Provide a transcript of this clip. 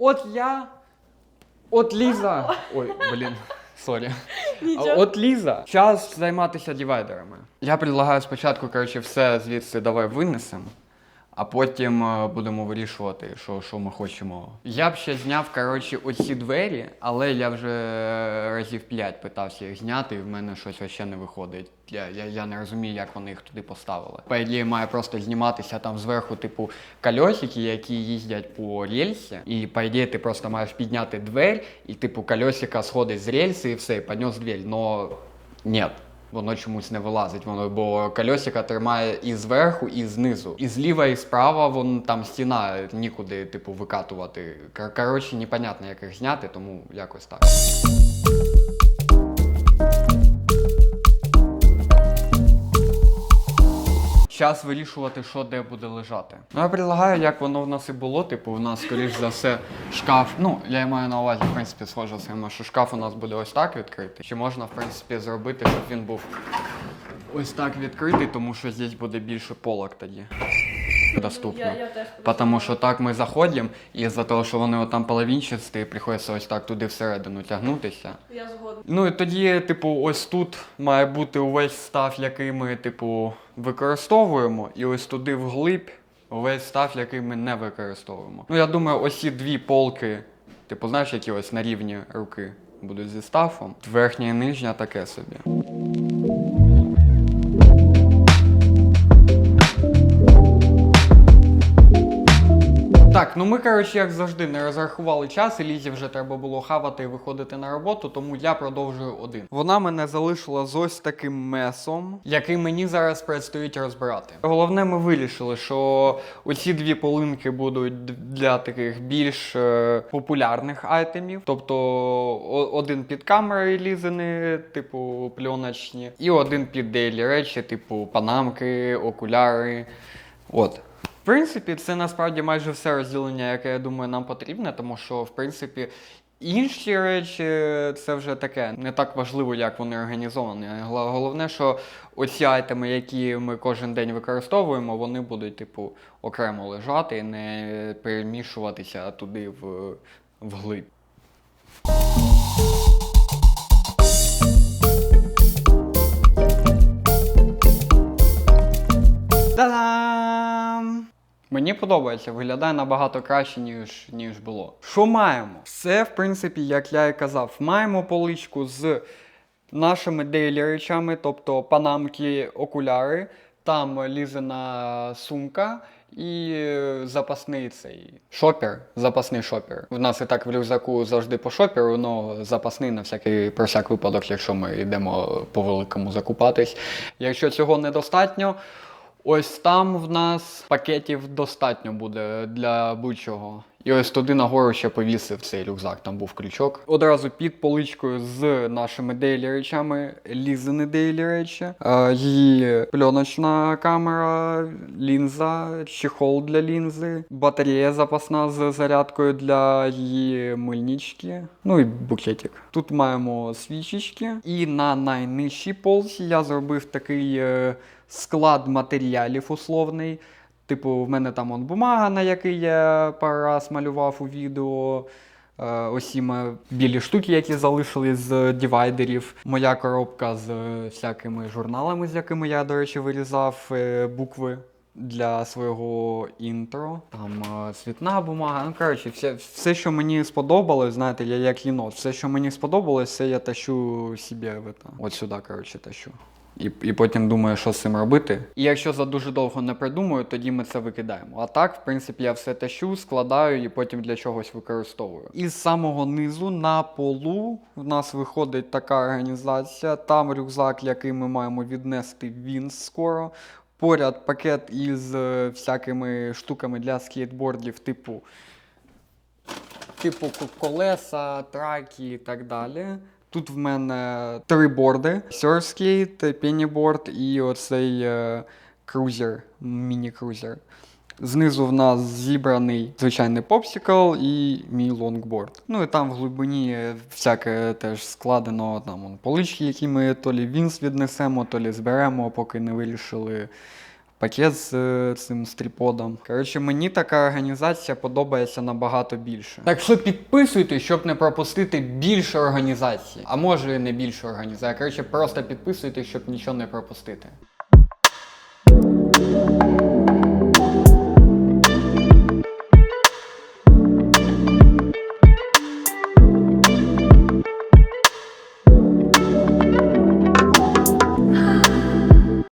От я. От Ліза. Ой, блін, сорі. Нічого. От Ліза, час займатися дивайдерами. Я предлагаю спочатку, коротше, все звідси давай винесемо, а потім е, будемо вирішувати, що, що ми хочемо. Я б ще зняв, коротше, оці двері, але я вже разів п'ять питався їх зняти, і в мене щось ще не виходить. Я, я, я не розумію, як вони їх туди поставили. По ідеї, має просто зніматися там зверху, типу, кольосики, які їздять по рельсі. І по ідеї ти просто маєш підняти двері, і типу кольосика сходить з рельси і все, і піднес двері. Но ні. Воно чомусь не вилазить, воно, бо кольосика тримає і зверху, і знизу. І зліва, і справа, вон там стіна нікуди, типу, викатувати. Кор- Коротше, непонятно, як їх зняти, тому якось так. Час вирішувати, що де буде лежати. Ну, я предлагаю, як воно в нас і було. Типу, в нас, скоріш за все, шкаф. Ну, я маю на увазі, в принципі, схоже з тим, що шкаф у нас буде ось так відкритий. Чи можна, в принципі, зробити, щоб він був ось так відкритий, тому що здесь буде більше полок тоді. Доступно. Я, я теж Потому що так ми заходимо, і за того, що вони там половинчасті, приходиться ось так туди всередину тягнутися. Я згодна. Ну і тоді, типу, ось тут має бути увесь став, який ми, типу, використовуємо, і ось туди вглиб увесь став, який ми не використовуємо. Ну, я думаю, ось ці дві полки, типу, знаєш, які ось на рівні руки будуть зі стафом. Верхня і нижня таке собі. Так, ну ми, коротше, як завжди, не розрахували час, і Лізі вже треба було хавати і виходити на роботу, тому я продовжую один. Вона мене залишила з ось таким месом, який мені зараз предстоїть розбирати. Головне, ми вирішили, що оці дві полинки будуть для таких більш е, популярних айтемів. Тобто один під камери лізини, типу пленочні, і один під дейлі речі, типу панамки, окуляри. От. В принципі, це насправді майже все розділення, яке я думаю, нам потрібне, тому що, в принципі, інші речі це вже таке не так важливо, як вони організовані. Головне, що оці айтеми, які ми кожен день використовуємо, вони будуть, типу, окремо лежати і не перемішуватися туди в, вглиб. Мені подобається, виглядає набагато краще, ніж, ніж було. Що маємо? Все, в принципі, як я і казав, маємо поличку з нашими дейлі речами, тобто панамки, окуляри, там лізена сумка. І запасний цей шопер, запасний шопер. У нас і так в рюкзаку завжди по шоперу, але запасний на всякий про всяк випадок, якщо ми йдемо по великому закупатись. Якщо цього недостатньо, Ось там в нас пакетів достатньо буде для будь-чого. І ось туди нагору ще повісив цей рюкзак, там був крючок. Одразу під поличкою з нашими дейлі речами, лізини дейлі речі, е, її пленочна камера, лінза, чехол для лінзи, батарея запасна з зарядкою для її мильнички, ну і букетик. Тут маємо свічечки. І на найнижчій полці я зробив такий е, склад матеріалів условний. Типу, в мене там он бумага, на якій я пару раз малював у відео. Е, Осі білі штуки, які залишили з дивайдерів. Моя коробка з всякими журналами, з якими я, до речі, вирізав е, букви для свого інтро. Там е, цвітна бумага. Ну, коротше, все, все, що мені сподобалось, знаєте, я як єнот. Все, що мені сподобалось, все я тащу собі. От сюди, коротше, тащу. І, і потім думаю, що з цим робити. І якщо за дуже довго не придумаю, тоді ми це викидаємо. А так, в принципі, я все тащу, складаю і потім для чогось використовую. І з самого низу на полу в нас виходить така організація. Там рюкзак, який ми маємо віднести, він скоро. Поряд пакет із е, всякими штуками для скейтбордів, типу типу колеса, траки і так далі. Тут в мене три борди: Surfskate, пеніборд і оцей е, крузер, міні-крузер. Знизу в нас зібраний звичайний попсикл і мій лонгборд. Ну і там в глибині всяке теж складено там полички, які ми то лі вінс віднесемо, то лі зберемо, поки не вирішили Пакет з е, цим стріподом. Коротше, мені така організація подобається набагато більше. Так що підписуйтесь, щоб не пропустити більше організацій. А може і не більше організацій. Коротше, просто підписуйтесь, щоб нічого не пропустити.